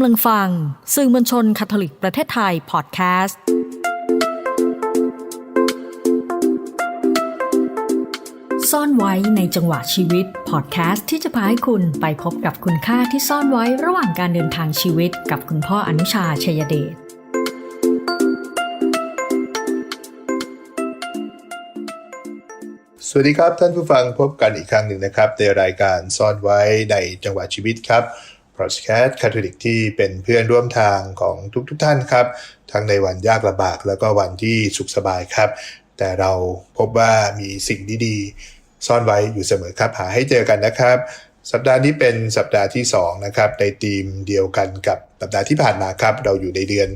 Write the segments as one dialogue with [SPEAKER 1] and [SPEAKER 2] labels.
[SPEAKER 1] กำลังฟัง สื่อมวลชนคาทอลิกประเทศไทยพอดแคสต์ซ่อนไว้ในจังหวะชีวิตพอดแคสต์ที่จะพาให้คุณไปพบกับคุณค่าที่ซ่อนไว้ระหว่างการเดินทางชีวิตกับคุณพ่ออนุชาชัยเดช
[SPEAKER 2] สวัสดีครับท่านผู้ฟังพบกันอีกครั้งหนึ่งนะครับในรายการซ่อนไว้ในจังหวะชีวิตครับ พอดแคสต์คาทอลิกที่เป็นเพื่อนร่วมทางของทุกๆทท่านครับ ทั้งในวันยากลำบากแล้วก็วันที่สุขสบายครับ แต่เราพบว่ามีสิ่งดีๆ ซ่อนไว้อยู่เสมอครับ หาให้เจอกันนะครับ สัปดาห์นี้เป็นสัปดาห์ที่2นะครับในทีมเดียวกันกับสัปดาห์ที่ผ่านมาครับ เราอยู่ในเดือน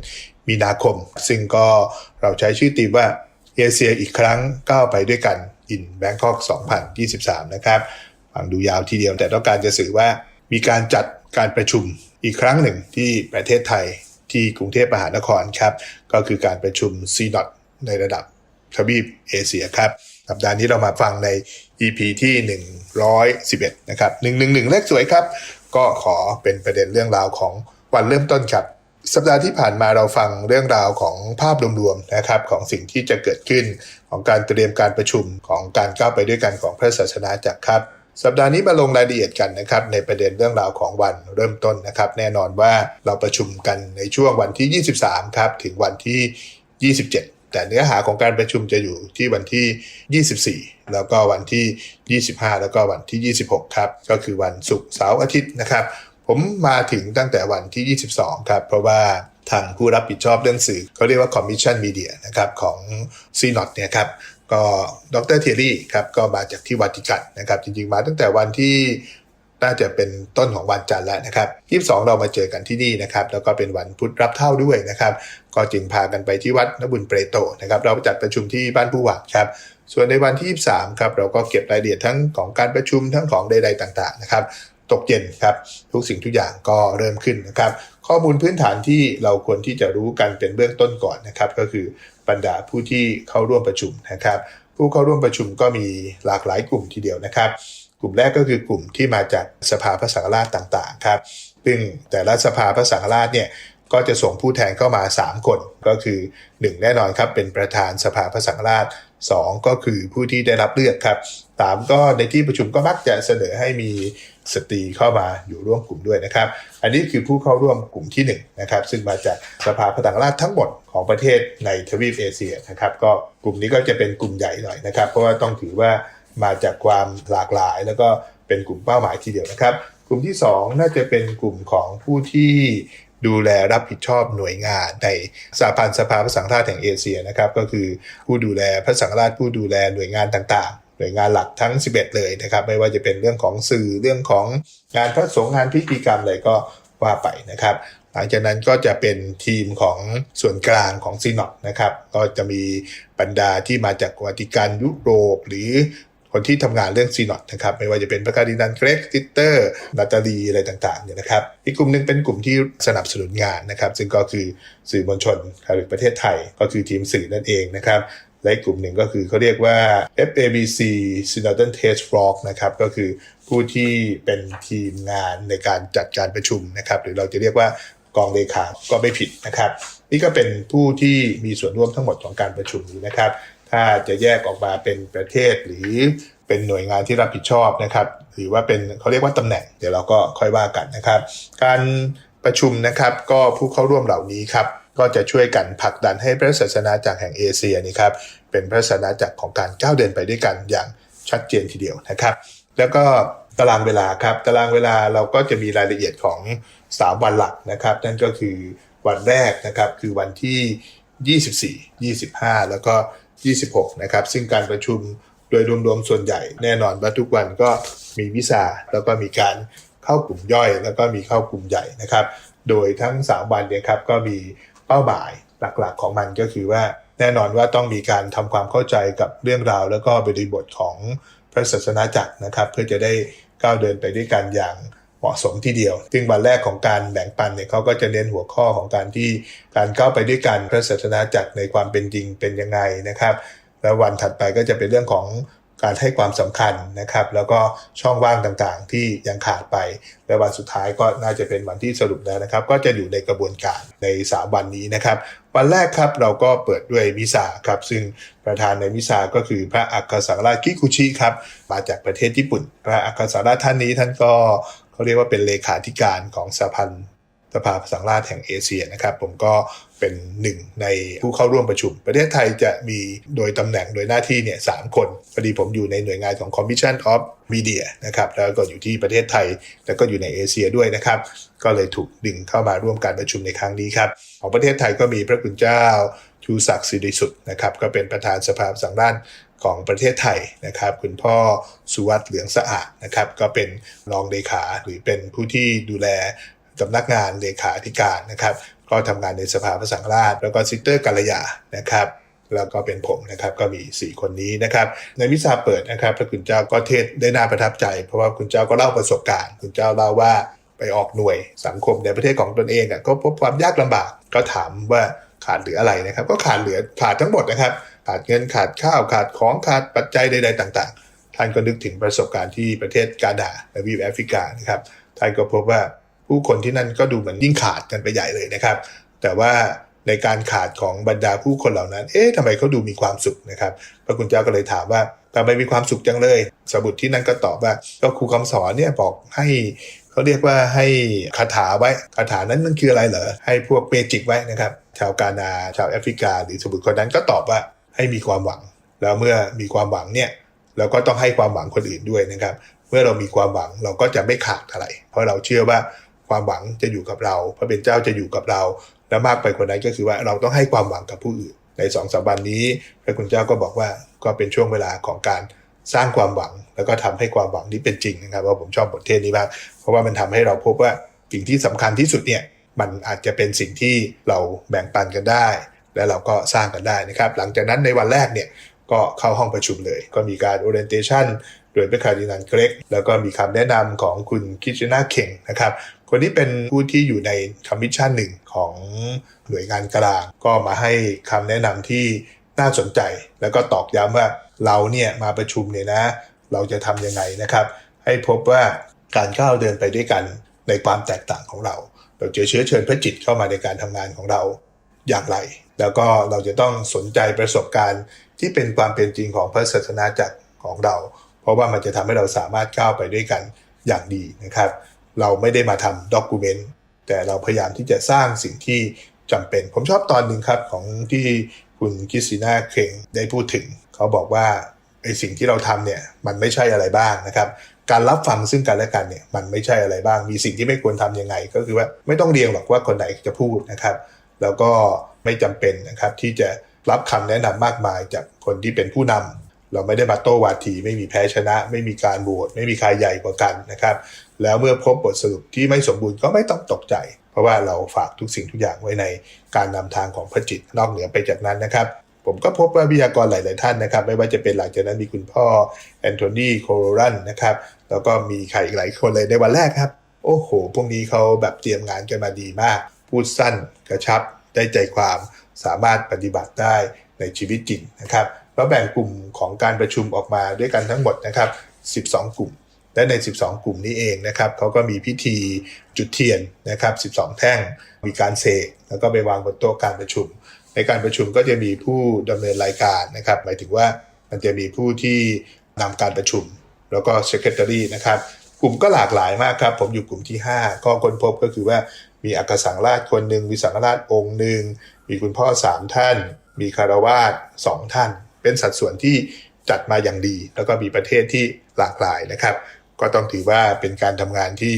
[SPEAKER 2] มีนาคม ซึ่งก็เราใช้ชื่อทีมว่าเอเชียอีกครั้งก้าวไปด้วยกัน in Bangkok 2023 นะครับฟังดูยาวทีเดียวแต่ต้องการจะสื่อว่ามีการจัด การประชุมอีกครั้งหนึ่งที่ประเทศไทยที่กรุงเทพมหานครครับ ก็คือการประชุม c ีนอในระดับทวีปเอเชียครับสัปดาห์นี้เรามาฟังใน EP ที่ 111 นะครับ 111 เลขสวยครับ ก็ขอเป็นประเด็นเรื่องราวของวันเริ่มต้นครับ สัปดาห์ที่ผ่านมาเราฟังเรื่องราวของภาพรวมๆนะครับของสิ่งที่จะเกิดขึ้นของการเตรียมการประชุมของการก้าวไปด้วยกันของพระศาสนาจักรครับ สัปดาห์นี้มาลงรายละเอียดกันนะครับในประเด็นเรื่องราวของวันเริ่มต้นนะครับ แน่นอนว่าเราประชุมกันในช่วงวันที่ 23 ครับ ถึงวันที่ 27 แต่เนื้อหาของการประชุมจะอยู่ที่วันที่ 24 แล้วก็วันที่ 25 แล้วก็วันที่ 26 ครับ ก็คือวันศุกร์เสาร์อาทิตย์นะครับ ผมมาถึงตั้งแต่วันที่ 22 ครับ เพราะว่าทางผู้รับผิดชอบเรื่องสื่อเขาเรียกว่า Commission Media นะครับของ c n o t เนี่ยครับ ก็ดรเทอรี่ครับก็มาจากที่วัติกันนะครับ จริงๆมาตั้งแต่วันที่น่าจะเป็นต้นของวันจันทร์แล้วนะครับ22 เรามาเจอกันที่นี่นะครับ แล้วก็เป็นวันพุธรับเท่าด้วยนะครับ ก็จึงพากันไปที่วัดนบุญเปรโตนะครับ เราจัดประชุมที่บ้านผู้ว่าครับ ส่วนในวันที่ 23 ครับ เราก็เก็บรายละเอียดทั้งของการประชุมทั้งของใดๆต่างๆนะครับ ตกเย็นครับ ทุกสิ่งทุกอย่างก็เริ่มขึ้นนะครับ ข้อมูลพื้นฐานที่เราควรที่จะรู้กันเป็นเบื้องต้นก่อนนะครับ ก็คือ บรรดาผู้ที่เข้าร่วมประชุมนะครับ ผู้เข้าร่วมประชุมก็มีหลากหลายกลุ่มทีเดียวนะครับ กลุ่มแรกก็คือกลุ่มที่มาจากสภาพระสังฆราชต่างๆครับซึ่งแต่ละสภาพระสังฆราชเนี่ย ก็จะส่งผู้แทนเข้ามา 3 คน ก็คือ 1 แน่นอนครับเป็นประธานสภาพระสังฆราช 2 ก็คือผู้ที่ได้รับเลือกครับสามก็ในที่ประชุมก็มักจะเสนอให้มีสตรีเข้ามาอยู่ร่วมกลุ่มด้วยนะครับ อันนี้คือผู้เข้าร่วมกลุ่มที่1นะครับซึ่งมาจากสภาพระสังฆราชทั้งหมดของประเทศในทวีปเอเชียนะครับก็กลุ่มนี้ก็จะเป็นกลุ่มใหญ่หน่อยนะครับ เพราะว่าต้องถือว่ามาจากความหลากหลาย แล้วก็เป็นกลุ่มเป้าหมายทีเดียวนะครับ กลุ่มที่ 2 น่าจะเป็นกลุ่มของผู้ที่ ดูแลรับผิดชอบหน่วยงานในสหพันธ์สภาพระสังฆราชแห่งเอเชียนะครับก็คือผู้ดูแลพระสังฆราชผู้ดูแลหน่วยงานต่างๆ หน่วยงานหลักทั้ง 11 เลยนะครับไม่ว่าจะเป็นเรื่องของสื่อเรื่องของงานพระสงฆ์งานพิธีกรรมอะไรก็ว่าไปนะครับหลังจากนั้นก็จะเป็นทีมของส่วนกลางของซีนอตนะครับ ก็จะมีบรรดาที่มาจากวัติกันยุโรป หรือ คนที่ทำงานเรื่องซีนอตนะครับไม่ว่าจะเป็นพระกาดินันเกรกติเตอร์นาตาลีอะไรต่างๆเนี่ยนะครับอีกกลุ่มหนึ่งเป็นกลุ่มที่สนับสนุนงานนะครับ ซึ่งก็คือสื่อมวลชนคาริประเทศไทยก็คือทีมสื่อนั่นเองนะครับและกลุ่มหนึ่งก็คือเขาเรียกว่า FABC Synodal Task Force นะครับก็คือผู้ที่เป็นทีมงานในการจัดการประชุมนะครับ หรือเราจะเรียกว่ากองเลขาก็ไม่ผิดนะครับ นี่ก็เป็นผู้ที่มีส่วนร่วมทั้งหมดของการประชุมนี้นะครับ ถ้าจะแยกออกมาเป็นประเทศหรือเป็นหน่วยงานที่รับผิดชอบนะครับ หรือว่าเป็นเขาเรียกว่าตำแหน่ง เดี๋ยวเราก็ค่อยว่ากันนะครับ การประชุมนะครับก็ผู้เข้าร่วมเหล่านี้ครับก็จะช่วยกันผลักดันให้พระศาสนาจักรแห่งเอเชียนี่ครับเป็นพระศาสนาจักรของการก้าวเดินไปด้วยกันอย่างชัดเจนทีเดียวนะครับ แล้วก็ตารางเวลาครับตารางเวลาเราก็จะมีรายละเอียดของ 3 วันหลักนะครับ นั่นก็คือวันแรกนะครับคือวันที่ 24 25 แล้วก็ 26 นะครับ ซึ่งการประชุมโดยรวมๆ ส่วนใหญ่แน่นอนว่าทุกวันก็มีวิสาแล้วก็มีการเข้ากลุ่มย่อย แล้วก็มีเข้ากลุ่มใหญ่นะครับ โดยทั้ง 3 วันเนี่ยครับก็มีเป้าหมายหลักๆของมันก็คือว่าแน่นอนว่าต้องมีการทำความเข้าใจกับเรื่องราว แล้วก็บริบทของพระศาสนาจักรนะครับ เพื่อจะได้ก้าวเดินไปด้วยกันอย่าง เหมาะสมทีเดียว ซึ่งวันแรกของการแบ่งปันเนี่ยเขาก็จะเน้นหัวข้อของการที่การก้าไปด้วยกันพระศาสนาจักรในความเป็นจริงเป็นยังไงนะครับ แล้ววันถัดไปก็จะเป็นเรื่องของการให้ความสำคัญนะครับ แล้วก็ช่องว่างต่างๆ ที่ยังขาดไป และวันสุดท้ายก็น่าจะเป็นวันที่สรุปแล้วนะครับ ก็จะอยู่ในกระบวนการใน 3 วันนี้นะครับ วันแรกครับเราก็เปิดด้วยมิซาครับ ซึ่งประธานในมิซาก็คือพระอัครสังฆราชคิคุชิครับ มาจากประเทศญี่ปุ่น พระอัครสังฆราชท่านนี้ท่านก็ เขาเรียกว่าเป็นเลขาธิการของสหพันธ์สภาสังราชแห่งเอเชียนะครับ ผมก็เป็นหนึ่งในผู้เข้าร่วมประชุม ประเทศไทยจะมีโดยตำแหน่งโดยหน้าที่เนี่ยสามคนพอดีผมอยู่ในหน่วยงานของ Commission of Media นะครับแล้วก็อยู่ที่ประเทศไทย แล้วก็อยู่ในเอเชียด้วยนะครับ ก็เลยถูกดึงเข้ามาร่วมการประชุมในครั้งนี้ครับ ของประเทศไทยก็มีพระคุณเจ้าชูศักดิ์สิริสุทธ์นะครับก็เป็นประธานสภาสังราช ของประเทศไทยนะครับ คุณพ่อสุวัสด์เหลืองสะอาดนะครับ ก็เป็นรองเลขาหรือเป็นผู้ที่ดูแลสำนักงานเลขาธิการนะครับ ก็ทำงานในสภาพระสังราชแล้วก็ซิสเตอร์กัลยานะครับแล้วก็เป็นผมนะครับก็มี 4 คนนี้นะครับในวิชาเปิดนะครับพระคุณเจ้าก็เทศได้น่าประทับใจ เพราะว่าคุณเจ้าก็เล่าประสบการณ์ คุณเจ้าเล่าว่าไปออกหน่วยสังคมในประเทศของตนเองอะก็พบความยากลำบากก็ถามว่าขาดเหลืออะไรนะครับ ก็ขาดเหลือขาดทั้งหมดนะครับ ขาดเงินขาดข้าวขาดของขาดปัจจัยใด ๆ ต่าง ๆ ท่านก็นึกถึงประสบการณ์ที่ประเทศกาดาในวีปแอฟริกานะครับท่านก็พบว่าผู้คนที่นั่นก็ดูเหมือนยิ่งขาดกันไปใหญ่เลยนะครับ แต่ว่าในการขาดของบรรดาผู้คนเหล่านั้น เอ๊ะทำไมเขาดูมีความสุขนะครับ พระคุณเจ้าก็เลยถามว่าทำไมมีความสุขจังเลย สบุตรที่นั่นก็ตอบว่า ก็ครูคำสอนเนี่ยบอกให้เขาเรียกว่าให้คาถาไว้ คาถานั้นมันคืออะไรเหรอ ให้พวกเมจิกไว้นะครับ ชาวกานา ชาวแอฟริกา หรือสบุตรคนนั้นก็ตอบว่า ให้มีความหวัง แล้วเมื่อมีความหวังเนี่ยเราก็ต้องให้ความหวังคนอื่นด้วยนะครับ เมื่อเรามีความหวังเราก็จะไม่ขาดอะไร เพราะเราเชื่อว่าความหวังจะอยู่กับเราพระเป็นเจ้าจะอยู่กับเรา และมากไปกว่านั้นก็คือว่าเราต้องให้ความหวังกับผู้อื่น ในสองสามวันนี้พระคุณเจ้าก็บอกว่าก็เป็นช่วงเวลาของการสร้างความหวัง แล้วก็ทำให้ความหวังนี้เป็นจริงนะครับว่าผมชอบบทเทศนี้มากเพราะว่ามันทำให้เราพบว่าสิ่งที่สำคัญที่สุดเนี่ยมันอาจจะเป็นสิ่งที่เราแบ่งปันกันได้ และเราก็สร้างกันได้นะครับ หลังจากนั้นในวันแรกเนี่ยก็เข้าห้องประชุมเลย ก็มีการ orientation โดยพระคาร์ดินัลเกรกแล้วก็มีคำแนะนำของคุณคิชนาเข่งนะครับคนนี้เป็นผู้ที่อยู่ในคอมมิชชั่นหนึ่งของหน่วยงานกลาง ก็มาให้คำแนะนำที่น่าสนใจ แล้วก็ตอกย้ำว่าเราเนี่ยมาประชุมเนี่ยนะ เราจะทำยังไงนะครับ ให้พบว่าการก้าวเดินไปด้วยกันในความแตกต่างของเรา เราจะเชื้อเชิญพระจิตเข้ามาในการทำงานของเราอย่างไร แล้วก็เราจะต้องสนใจประสบการณ์ที่เป็นความเป็นจริงของพระศาสนาจักรของเรา เพราะว่ามันจะทำให้เราสามารถก้าวไปด้วยกันอย่างดีนะครับ เราไม่ได้มาทำด็อกิเมนต์แต่เราพยายามที่จะสร้างสิ่งที่จำเป็น ผมชอบตอนหนึ่งครับของที่คุณคิสติน่าเคงได้พูดถึง เขาบอกว่าไอสิ่งที่เราทำเนี่ยมันไม่ใช่อะไรบ้างนะครับ การรับฟังซึ่งกันและกันเนี่ยมันไม่ใช่อะไรบ้าง มีสิ่งที่ไม่ควรทำยังไง ก็คือว่าไม่ต้องเรียงหรอกว่าคนไหนจะพูดนะครับ แล้วก็ไม่จำเป็นนะครับที่จะรับคำแนะนำมากมายจากคนที่เป็นผู้นำเราไม่ได้มาโต้วาที ไม่มีแพ้ชนะ ไม่มีการโหวตไม่มีใครใหญ่กว่ากันนะครับ แล้วเมื่อพบบทสรุปที่ไม่สมบูรณ์ก็ไม่ต้องตกใจ เพราะว่าเราฝากทุกสิ่งทุกอย่างไว้ในการนำทางของพระจิตนอกเหนือไปจากนั้นนะครับผมก็พบว่าวิทยากรหลาย ๆ ท่านนะครับ ไม่ว่าจะเป็นหลังจากนั้นมีคุณพ่อแอนโทนีโคโรรันนะครับ แล้วก็มีใครอีกหลายคนเลยในวันแรกครับ โอ้โห พวกนี้เขาแบบเตรียมงานกันมาดีมาก พูดสั้นกระชับได้ใจความสามารถปฏิบัติได้ในชีวิตจริงนะครับแล้วแบ่งกลุ่มของการประชุมออกมาด้วยกันทั้งหมดนะครับ 12 กลุ่ม และใน 12 กลุ่มนี้เองนะครับเขาก็มีพิธีจุดเทียนนะครับ 12 แท่ง มีการเสกแล้วก็ไปวางบนโต๊ะการประชุม ในการประชุมก็จะมีผู้ดำเนินรายการนะครับ หมายถึงว่ามันจะมีผู้ที่นำการประชุม แล้วก็ secretary นะครับ กลุ่มก็หลากหลายมากครับ ผมอยู่กลุ่มที่ 5 ก็ค้นพบก็คือว่า มีอักษสังราชคนหนึ่งมีสังฆราชองค์หนึ่งมีคุณพ่อ3ท่าน มีคารวาสสองท่าน เป็นสัดส่วนที่จัดมาอย่างดี แล้วก็มีประเทศที่หลากหลายนะครับ ก็ต้องถือว่าเป็นการทำงานที่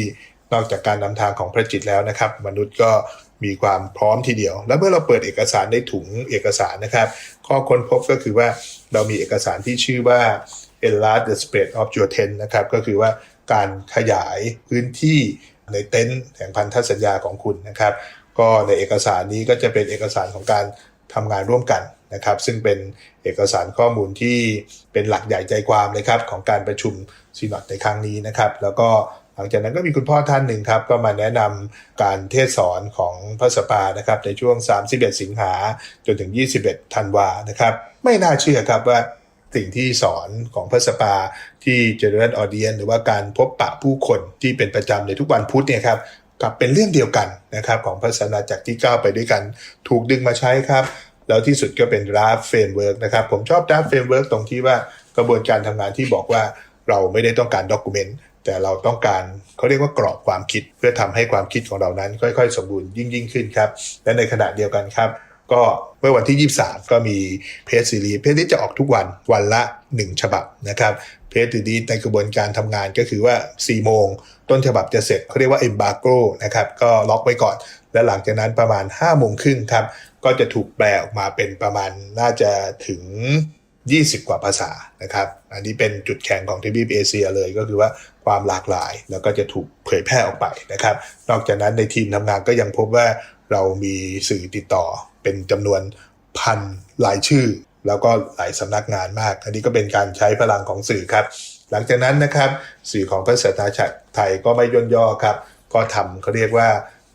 [SPEAKER 2] นอกจากการนำทางของพระจิตแล้วนะครับ มนุษย์ก็มีความพร้อมทีเดียว แล้วเมื่อเราเปิดเอกสารในถุงเอกสารนะครับ ข้อค้นพบก็คือว่าเรามีเอกสารที่ชื่อว่า enlarge the space of your tent นะครับ ก็คือว่าการขยายพื้นที่ ในเต็นท์แห่งพันธสัญญาของคุณนะครับ ก็ในเอกสารนี้ก็จะเป็นเอกสารของการทำงานร่วมกันนะครับ ซึ่งเป็นเอกสารข้อมูลที่เป็นหลักใหญ่ใจความเลยครับของการประชุมซีนอดในครั้งนี้นะครับ แล้วก็หลังจากนั้นก็มีคุณพ่อท่านหนึ่งครับ ก็มาแนะนำการเทศสอนของพระสปานะครับในช่วง 31 สิงหาจนถึง 21 ธันวานะครับ ไม่น่าเชื่อครับว่า สิ่งที่สอนของพระสปาที่ General Audience หรือว่าการพบปะผู้คนที่เป็นประจำในทุกวันพุธเนี่ยครับกับเป็นเรื่องเดียวกันนะครับของพระศาสนาจักรที่ก้าวไปด้วยกัน ถูกดึงมาใช้ครับแล้วที่สุดก็เป็น draft framework นะครับ ผมชอบ draft framework ตรงที่ว่ากระบวนการทำงานที่บอกว่าเราไม่ได้ต้องการ document แต่เราต้องการเขาเรียกว่ากรอบความคิด เพื่อทำให้ความคิดของเรานั้น ค่อย ๆ สมบูรณ์ยิ่งยิ่งขึ้นครับ และในขณะเดียวกันครับ ก็เมื่อวันที่ 23 ก็มีเพจซีรีส์เพจนี้จะออกทุกวันวันละ 1 ฉบับนะครับเพจซีในกระบวนการทำงานก็คือว่า 4 โมง ต้นฉบับจะเสร็จเขาเรียกว่า embargo นะครับก็ล็อกไว้ก่อน และหลังจากนั้นประมาณ 5 โมงครึ่งครับก็จะถูกแปลออกมาเป็นประมาณน่าจะถึง 20 กว่าภาษานะครับ อันนี้เป็นจุดแข็งของทีวีเอเชียเลยก็คือว่าความหลากหลายแล้วก็จะถูกเผยแพร่ออกไปนะครับ นอกจากนั้นในทีมทำงานก็ยังพบว่าเรามีสื่อติดต่อ เป็นจำนวนพันรายชื่อ แล้วก็หลายสำนักงานมาก อันนี้ก็เป็นการใช้พลังของสื่อครับ หลังจากนั้นนะครับสื่อของพระศาสนาจักรไทยก็ไม่ย่นย่อครับ ก็ทำเขาเรียกว่า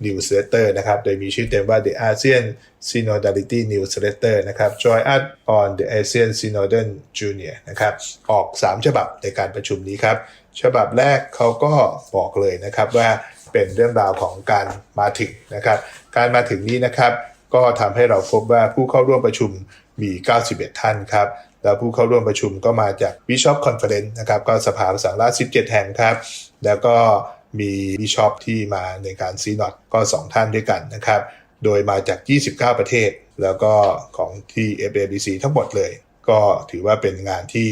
[SPEAKER 2] newsletter นะครับ โดยมีชื่อเต็มว่า The ASEAN Synodality Newsletter นะครับ Join us on the ASEAN Synodal Junior นะครับ ออก 3 ฉบับในการประชุมนี้ครับ ฉบับแรกเขาก็บอกเลยนะครับว่าเป็นเรื่องราวของการมาถึงนะครับ การมาถึงนี้นะครับ ก็ทำให้เราพบว่าผู้เข้าร่วมประชุมมี 91 ท่านครับ แล้วผู้เข้าร่วมประชุมก็มาจาก Bishop Conference นะครับ ก็สภาภาษาราช17แห่งครับ แล้วก็มีบิชอปที่มาในการซีนอดก็ 2 ท่านด้วยกันนะครับ โดยมาจาก 29 ประเทศ แล้วก็ของที่ FABC ทั้งหมดเลย ก็ถือว่าเป็นงานที่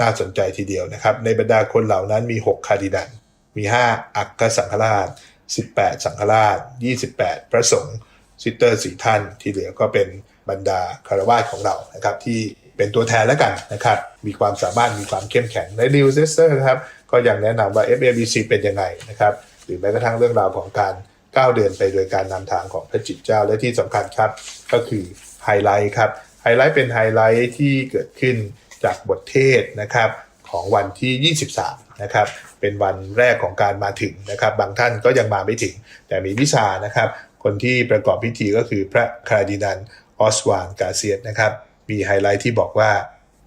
[SPEAKER 2] น่าสนใจทีเดียวนะครับ ในบรรดาคนเหล่านั้นมี 6 คาดินัน มี 5 อักขสังฆราช 18 สังฆราช 28 พระสงฆ์ ซิสเตอร์สี่ท่านที่เหลือก็เป็นบรรดาคารวาสของเรานะครับที่เป็นตัวแทนแล้วกันนะครับมีความสามารถมีความเข้มแข็งในดิวเซสเตอร์ครับก็ยังแนะนำว่า FABC เป็นยังไงนะครับหรือแม้กระทั่งเรื่องราวของการก้าวเดินไปโดยการนำทางของพระจิตเจ้าและที่สำคัญครับก็คือไฮไลท์ครับไฮไลท์เป็นไฮไลท์ที่เกิดขึ้นจากบทเทศนะครับของวันที่ 23 นะครับ เป็นวันแรกของการมาถึงนะครับ บางท่านก็ยังมาไม่ถึง แต่มีวิชานะครับ คนที่ประกอบพิธีก็คือพระคาร์ดินันออสวานกาเซียสนะครับ มีไฮไลท์ที่บอกว่า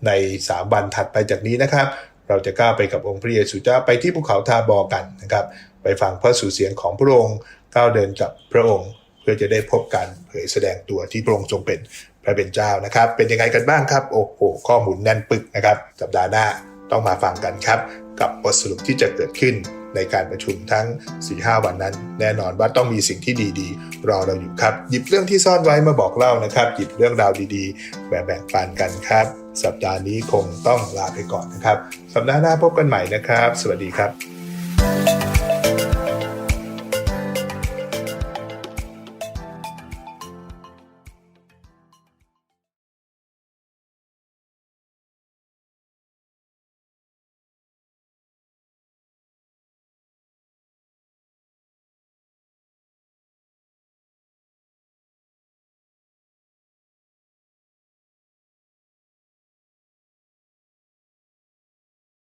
[SPEAKER 2] ใน 3 วันถัดไปจากนี้นะครับ เราจะก้าวไปกับองค์พระเยซูเจ้าไปที่ภูเขาทาบอกันนะครับ ไปฟังพระสุเสียงของพระองค์ก้าวเดินกับพระองค์ เพื่อจะได้พบการเผยแสดงตัวที่พระองค์ทรงเป็นพระเป็นเจ้านะครับ เป็นยังไงกันบ้างครับโอ้โหข้อมูลแน่นปึกนะครับ สัปดาห์หน้าต้องมาฟังกันครับ กับบทสรุปที่จะเกิดขึ้น ในการประชุมทั้ง 4-5 วันนั้น แน่นอนว่าต้องมีสิ่งที่ดีๆ รอเราอยู่ครับ หยิบเรื่องที่ซ่อนไว้มาบอกเล่านะครับ หยิบเรื่องราวดีๆแบบแบ่งปันกันครับ สัปดาห์นี้คงต้องลาไปก่อนนะครับ สัปดาห์หน้าพบกันใหม่นะครับ สวัสดีครับ